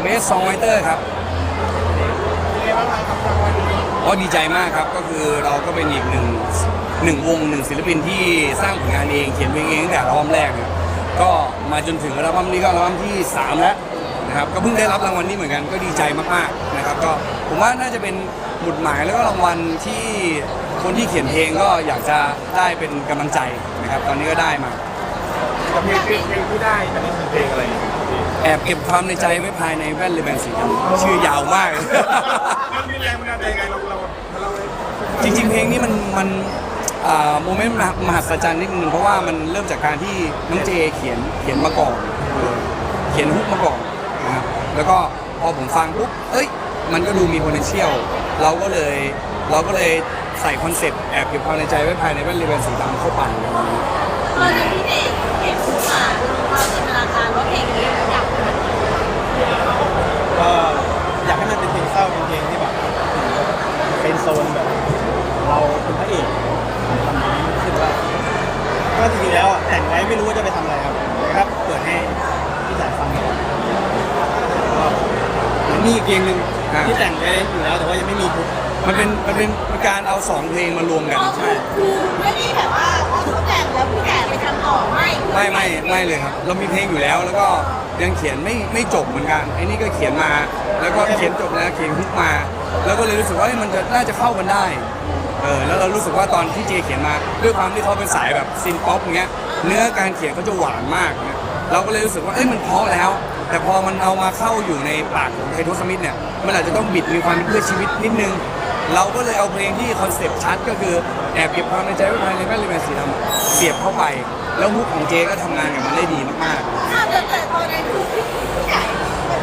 เบสซองไวเตอร์ครับก็ดีใจมากครับก็คือเราก็เป็นอีกหนึ่งหนึ่งวงหนึ่งศิลปินที่สร้างผลงานเองเขียนเพลงเองตั้งแต่อัลบั้มแรกเนี่ยก็มาจนถึงอัลบั้มนี้ก็อัลบั้มที่ 3 แล้วนะครับก็เพิ่งได้รับรางวัลนี้เหมือนกันก็ดีใจมากๆนะครับก็ผมว่าน่าจะเป็นหมุดหมายแล้วก็รางวัลที่คนที่เขียนเพลงก็อยากจะได้เป็นกำลังใจนะครับตอนนี้ก็ได้มาเพลงเพลงเพลงที่ได้อันนี้คือเพลงอะไร แอบเก็บความในใจไว้ภายในแว่นเลแบนสีดำชื่อยาวมาก มันมีแรงบันดาลใจยังไงเราเราเราจริงๆ เพลงนี้มันมันโมเมนต์มหัศจรรย์นิดนึงเพราะว่ามันเริ่มจากการที่น้องเจเขียนเขียนมาก่อน เขียนฮุกมาก่อนนะครับแล้วก็พอผมฟังปุ๊บเอ้ย มันก็ดูมี potential เราก็เลยเราก็เลยใส่คอนเซ็ปต์แอบเก็บความในใจไว้ภายในแว่นเลแบนสีดำเข้าไปตอนนี้พี่เด็กเก็บขึ้นมา การว่าเพลงนี้อยากเป็นก็อยากให้มันเป็นเพลงเศร้าเป็นเพลงที่แบบเป็นโซนแบบ เราเป็นพระเอกทำนี้รู้สึกว่าก็จริงๆแล้วอะแต่งไว้ไม่รู้ว่าจะไปทำอะไรครับแต่ครับเปิดให้พี่สายฟังก่อนก็มันมีอีกเพลงหนึ่งอ่า ที่แต่งไว้อยู่แล้วแต่ว่ายังไม่มีทุกมันเป็นมันเป็นการเอาสองเพลงมารวมกันก็คือคือไม่ได้แบบว่าพอเขา ไม่ไม่ไม่ไม่เลยครับ เรามีเพลงอยู่แล้ว แล้วก็ยังเขียนไม่ไม่จบเหมือนกันไอ้นี่ก็เขียนมา แล้วก็เขียนจบแล้วเขียนฮุกมา แล้วก็เลยรู้สึกว่าเอ้ยมันจะน่าจะเข้ากันได้เออแล้วเรารู้สึกว่าตอนที่เจเขียนมาด้วยความที่เขาเป็นสายแบบซินป๊อปเงี้ยเนื้อการเขียนเขาจะหวานมากเนี่ยเราก็เลยรู้สึกว่าเอ้ยมันเพราะแล้ว แต่พอมันเอามาเข้าอยู่ในปากของไทโทสมิธเนี่ยมันอาจจะต้องบิดมีความเพื่อชีวิตนิดนึง เราก็เลยเอาเพลงที่คอนเซปต์ชัดก็คือแอบเก็บความในใจไว้ภายในแว่นเลแมนสีดำเสียบเข้าไป แล้วมุกของเจก็ทำงานกับมันได้ดีมากถ้าเกิดแต่ตอนนั้นคือพี่แต่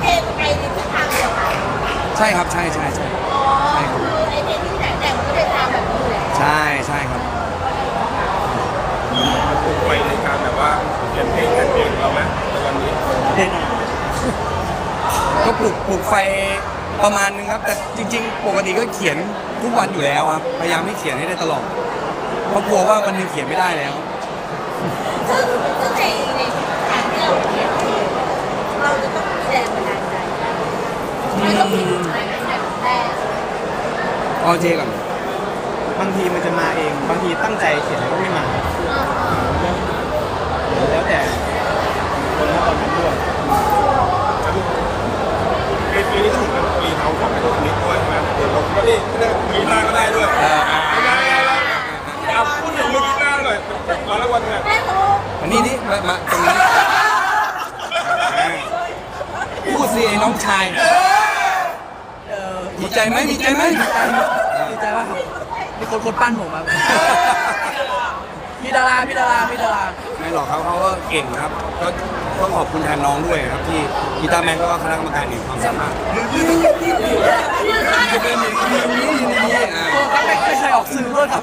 เพลงไปในทิศทางเดียวกันๆ ใช่ครับใช่ใช่ใช่อ๋อคือไอ้เพลงที่แต่งแต่งมันก็เป็นทางแบบนี้แหละใช่ใช่ครับมันปลุกไฟในการแบบว่าเขียนเพลงกันเองเราไหมในวันนี้เพลงก็ปลุกปลุกไฟ ประมาณนึงครับ แต่จริง ๆ ปกติก็เขียนทุกวันอยู่แล้วครับ พยายามให้เขียนให้ได้ตลอด เพราะกลัวว่าวันหนึงเขียนไม่ได้แล้ว ซึ่งซึ่งในในการที่เราเขียนเพลงเราจะต้องมีแรงบันดาลใจมันต้องมีจุดหมายในแรงแรกเอาเจก่อน บางทีมันจะมาเอง บางทีตั้งใจเขียนแล้วก็ไม่มา แล้วแต่คนณตอนนั้นด้วย ปีปีนี้ก็ถึงเป็นปีเทาของไอ้ตัวนี้ด้วยใช่ไหมเดี๋ยวเราก็ได้ มาก็ได้ด้วยเอออะเอาพูดถึงมือกีตาร์หน่อยมาแล้ววันเนี่ยแม่โตมานี่นี่มามาตรงนี้พูดสิไอ้น้องชายดีใจไหมดีใจไหมดีใจมาครับมีคนคนปั้นผมครับพี่ดาราพี่ดาราพี่ดารา ไม่หรอกครับเขาก็เก่งครับ ก็ต้องขอบคุณแทนน้องด้วยครับ ที่กีตาร์แมนก็คณะกรรมการเห็นความสามารถเป็นอย่างนี้อย่างนี้อ่าไม่ไม่เคยออกสื่อด้วยครับ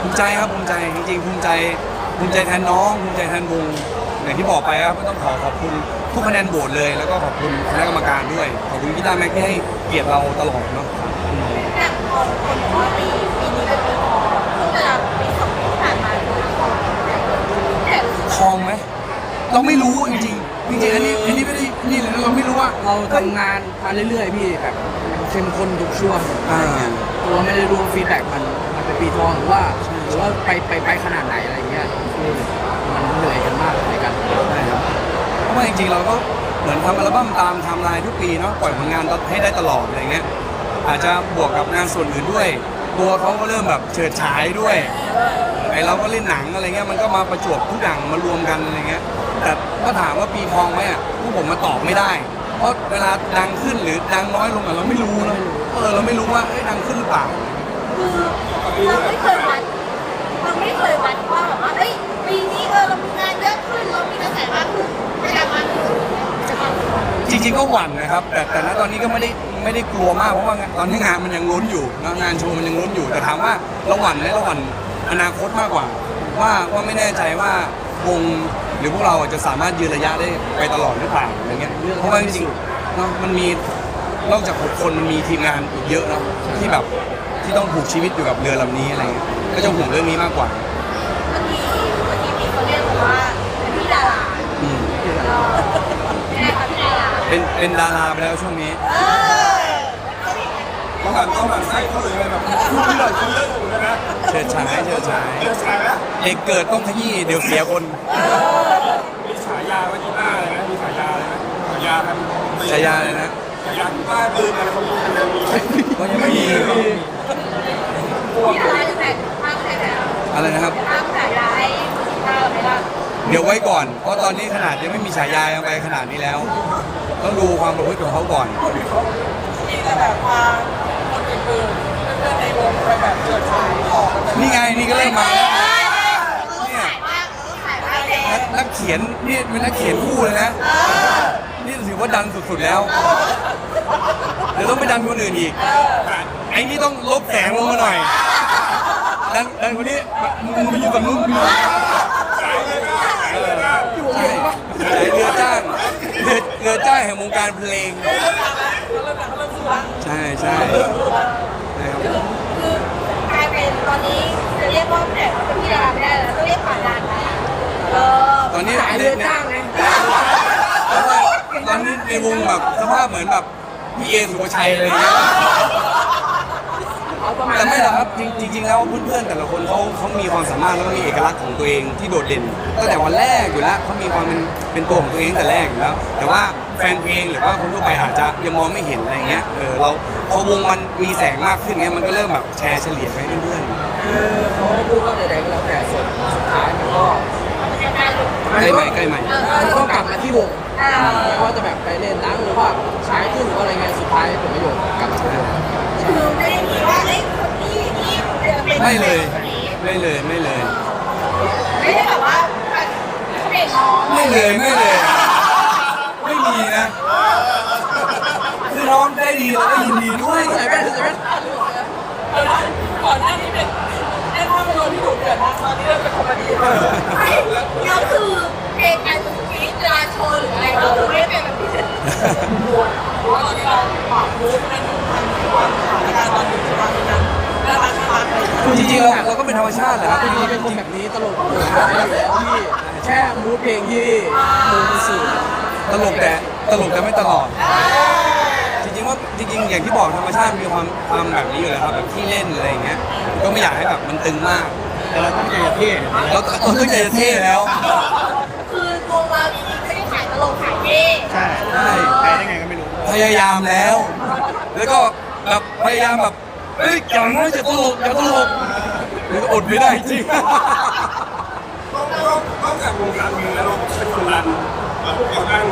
ภูมิใจครับภูมิใจจริงๆภูมิใจภูมิใจแทนน้องภูมิใจแทนวงอย่างที่บอกไปครับก็ต้องขอขอบคุณทุกคะแนนโหวตเลย แล้วก็ขอบคุณคณะกรรมการด้วย ขอบคุณกีตาร์แม็กที่ให้เกียรติเราตลอดเนาะ เราไม่รู้จริงๆจริงๆอันนี้อันนี้ไม่ได้นี่เลยนะเราไม่รู้ว่าเราทำงานมาเรื่อยๆพี่แบบเข้มข้นทุกช่วงอ่าตัวไม่ได้รู้ฟีดแบ็กมันมันเป็นปีทองหรือว่าหรือว่าไปไปไปขนาดไหนอะไรเงี้ยคือมันเหนื่อยกันมากในการใช่ครับเพราะว่าจริงๆเราก็เหมือนทำอัลบั้มตามไทม์ไลน์ทุกปีเนาะปล่อยผลงานให้ได้ตลอดอะไรเงี้ยอาจจะบวกกับงานส่วนอื่นด้วย ตัวเขาก็เริ่มแบบเฉิดฉายด้วยไอเราก็เล่นหนังอะไรเงี้ยมันก็มาประจวบทุกอย่างมารวมกันอะไรเงี้ย แต่ก็ถามว่าปีทองไหมอะพวกผมมาตอบไม่ได้ เพราะเวลาดังขึ้นหรือดังน้อยลงอะเราไม่รู้เนอะเออเราไม่รู้ว่าเอ้ยดังขึ้นหรือเปล่า คือเราไม่เคยวัดเราไม่เคยวัดว่าแบบว่าเฮ้ยปีนี้เออเรามีงานเยอะขึ้นเรามีกระแสมากขึ้นแต่มันจะมาจริงๆก็หวั่นนะครับ แต่แต่ณตอนนี้ก็ไม่ได้ไม่ได้กลัวมากเพราะว่าตอนนี้งานมันยังล้นอยู่นะงานโชว์มันยังล้นอยู่ แต่ถามว่าเราหวั่นไหมเราหวั่นอนาคตมากกว่า ว่าว่าไม่แน่ใจว่าวง หรือพวกเราจะสามารถยืนระยะได้ไปตลอดหรือเปล่าอะไรเงี้ยเพราะว่าจริงๆเนาะมันมีนอกจากหกคนมันมีทีมงานอีกเยอะเนาะที่แบบที่ต้องผูกชีวิตอยู่กับเรือลำนี้อะไรเงี้ยก็จะห่วงเรื่องนี้มากกว่าเมื่อกี้เมื่อกี้มีคนเรียกว่าเป็นพี่ดาราอืมแม่ครับเป็นเป็นดาราไปแล้วช่วงนี้เออต้องหันต้องหันไส้เขาเลยไหมแบบพูดไม่ได้คนเยอะอยู่นะเชิดฉายเชิดฉาย เยอะชายนะเด็กเกิดต้องขยี้เดี๋ยวเสียคนมีฉายาไว้ที่หน้าเลยนะมีฉายาเลยนะฉายาครับฉายาเลยนะฉายาที่บ้านปืนอะไรเขามีกันเลยมีก็ยังไม่มีมีอะไรจะแต่งภาพแต่แล้วอะไรนะครับภาพแต่ย้ายภาพไหมล่ะเดี๋ยวไว้ก่อน เพราะตอนนี้ขนาดยังไม่มีฉายายังไปขนาดนี้แล้ว ต้องดูความประพฤติของเขาก่อนนี่ไงนี่ก็เริ่มมาแล้ว เนี่ยถ่ายว่าถ่ายว่าแด นังกนักเขียนนี่เป็นนักเขียนคู่เลยนะ นี่ถือว่าดันสุดๆแล้ว เดี๋ยวต้องไปดันคนอื่นอีกไอ้นี่ต้องลบแสงลงมาหน่อย ดันดันคนนี้มึงมึงไปอยู่กับมึงใช่ใช่เรือจ้างเรือเรือจ้างแห่งวงการเพลง ใช่ใช่ใช่ครับ คือกลายเป็นตอนนี้จะเรียกว่าแต่เป็นพี่ดาไม่ได้แล้ว ตอนนี้ขายเรือจ้างไงตอนนี้ในวงแบบสภาพเหมือนแบบพี่เอสุภาชัยอะไรอย่างเงี้ยเอาประมาณแต่ไม่หรอกครับจริงจริงๆแล้วเพื่อนๆแต่ละคนเขาเขามีความสามารถแล้วก็มีเอกลักษณ์ของตัวเองที่โดดเด่นตั้งแต่วันแรกอยู่แล้วเขามีความเป็นเป็นตัวของตัวเองตั้งแต่แรกอยู่แล้ว แต่ว่าแฟนเพลงหรือว่าคนทั่วไปอาจจะยังมองไม่เห็นอะไรเงี้ยเออเราพอวงมันมีแสงมากขึ้นเงี้ยมันก็เริ่มแบบแชร์เฉลี่ยไปให้เพื่อนคือเขาพูดว่าใดๆก็แล้วแต่สุดสุดท้ายมันก็ ใกล้ใหม่ใกล้ใหม่มันต้องกลับมาที่วงอ่าไม่ว่าจะแบบไปเล่นล้างหรือว่าใช้ขึ้นหรือว่าอะไรเงี้ยสุดท้ายผลประโยชน์กลับมาที่วงคือไม่ได้มีว่าเอ้ยคนนี้นี่จะเป็นไม่เลยคนนี้ไม่เลยไม่เลยไม่ได้แบบว่าเขาเด็กน้องไม่เลยไม่เลย ไม่มีนะคือน้องได้ดีเราก็ยินดีด้วยใส่แว่นใส่แว่นก่อนหน้านี้เป็นเล่นภาพยนตร์ที่ดุเดือดนะตอนนี้เริ่มเป็นคอมเมดี้ เราเราก็เป็นธรรมชาติแหละครับพี่เป็นคนแบบนี้ตลกอยู่แล้วพี่แค่มูดเพลงที่มูดสื่อตลกแต่ตลกแต่ไม่ตลอด จริงๆว่าจริงๆอย่างที่บอกธรรมชาติมีความความแบบนี้อยู่แล้วครับแบบที่เล่นอะไรอย่างเงี้ยก็ไม่อยากให้แบบมันตึงมากแต่เราตั้งใจจะเท่เนี่ยเราเราตั้งใจจะเท่แล้วคือวงเราจริงๆไม่ได้ขายตลกขายเท่ใช่ใช่ไปได้ไงก็ไม่รู้พยายามแล้ว แล้วก็แบบพยายามแบบเอ้ยอย่างน้อยจะตลกอย่าตลก หรืออดไม่ได้จริงต้องต้องต้องจากวงการเพลงแล้วเราเป็นคนรันเราผู้ก่อตั้ง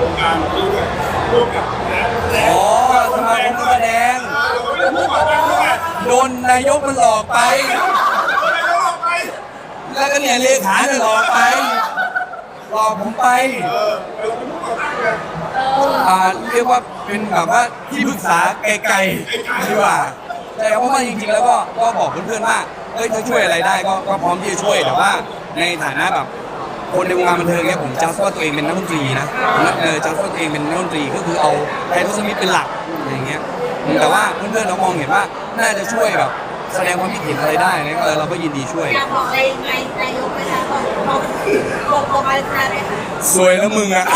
วงการนี้ด้วยร่วมกับนะแสดงอ๋อสมาคมนักแสดงเราก็เป็นผู้ก่อตั้งด้วยโดนนายกมันหลอกไปอะไรก็ออกไป แล้วก็เนี่ยเลขาเนี่ยหลอกไป หลอกผมไปเออเราเป็นผู้ก่อตั้งไงอ่าเรียกว่าเป็นแบบว่าที่ปรึกษาไกลๆดีกว่าใช่ครับเพราะว่าจริงๆแล้วก็ก็บอกเพื่อนๆว่า เอ้ยถ้าช่วยอะไรได้ก็ก็พร้อมที่จะช่วยแต่ว่า ในฐานะแบบ คนในวงการบันเทิงเนี่ยผมจัสว่าตัวเองเป็นนักดนตรีนะเออจัสว่าตัวเองเป็นนักดนตรีก็คือเอาไททอสมิธเป็นหลักอย่างเงี้ยแต่ว่าเพื่อนๆเรามองเห็นว่าน่าจะช่วยแบบแสดงความคิดเห็นอะไรได้เนี่ยเออเราก็ยินดีช่วยอยากบอกอะไรในนายกไหมคะบอกบอกบอกบอกอะไรกันไหมคะสวยแล้วมึงอะ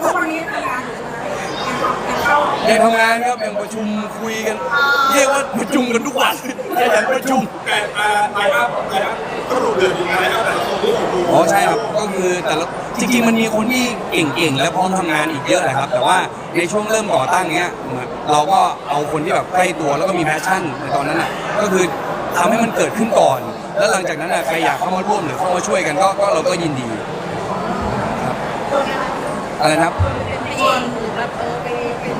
ทุกวันนี้ทำงานอยู่ใช่ไหม ยังเข้ายังทำงานครับยังประชุมคุยกัน เรียกว่าประชุมกันทุกวันยังประชุมแต่ไลน์อัพไลน์อัพก็ดูเดือดดีไลน์อัพแต่ละคนที่ผมดูอ๋อใช่ครับก็คือแต่ละจริงๆมันมีคนที่เก่งๆ และพร้อมทำงานอีกเยอะแหละครับ แต่ว่าในช่วงเริ่มก่อตั้งเนี้ยเหมือนเราก็เอาคนที่แบบใกล้ตัวแล้วก็มีแพชชั่นในตอนนั้นอะก็คือทำให้มันเกิดขึ้นก่อน แล้วหลังจากนั้นอะใครอยากเข้ามาร่วมหรือเข้ามาช่วยกันก็ก็เราก็ยินดีครับอะไรนะครับ เป็นเองหรือแบบเออไปเป็น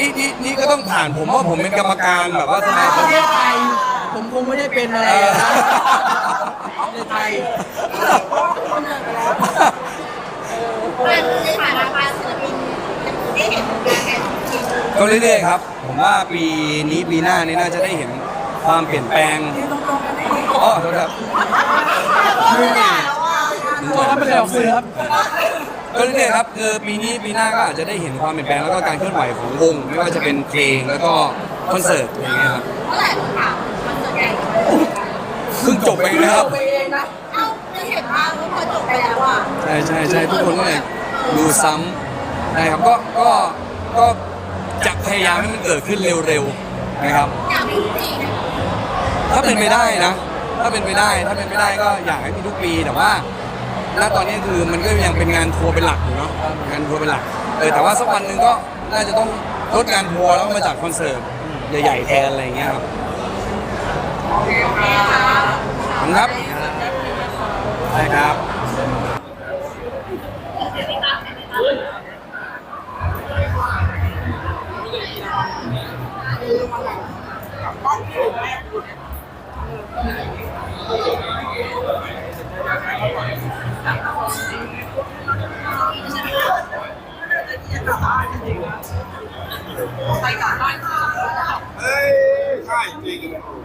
นี่นี่นี่ก็ต้องผ่านผมเพราะผมเป็นกรรมการแบบว่าสมาคประม เทศไทย ผมคงไม่ได้เป็นอะไรนะประเทศไทยเป็นในฐานะปาศิลปินได้เห็นผลงานการจริงก็เรื่อยๆครับ ผมว่าปีนี้ปีหน้านี่น่าจะได้เห็นความเปลี่ยนแปลงอ๋อโทษครับไม่ด่าแล้วอะ ตัวนั้นเป็นเรื่องของสื่อครับ ก็เรื่อยๆครับคือปีนี้ปีหน้าก็อาจจะได้เห็นความเปลี่ยนแปลงแล้วก็การเคลื่อนไหวของวงไม่ว่าจะเป็นเพลงแล้วก็คอนเสิร์ตอะไรเงี้ยครับเมื่อไหร่ผมถามมันจะใหญ่เพิ่งจบไปนะครับไปเองนะเอ้าจะเห็นว่าพอจบไปแล้วอะใช่ใช่ใช่ทุกคนก็เลยดูซ้ำนะครับก็ก็ก็จะพยายามให้มันเกิดขึ้นเร็วๆนะครับ อยากมีทุกปีไหมถ้าเป็นไปได้นะ ถ้าเป็นไปได้ถ้าเป็นไปได้ก็อยากให้มีทุกปีแต่ว่า ณตอนนี้คือมันก็ยังเป็นงานทัวร์เป็นหลักอยู่เนาะงานทัวร์เป็นหลักเออแต่ว่าสักวันหนึ่งก็น่าจะต้องลดงานทัวร์แล้วก็มาจัดคอนเสิร์ตใหญ่ๆแทนอะไรอย่างเงี้ยครับขอบคุณครับได้ครับ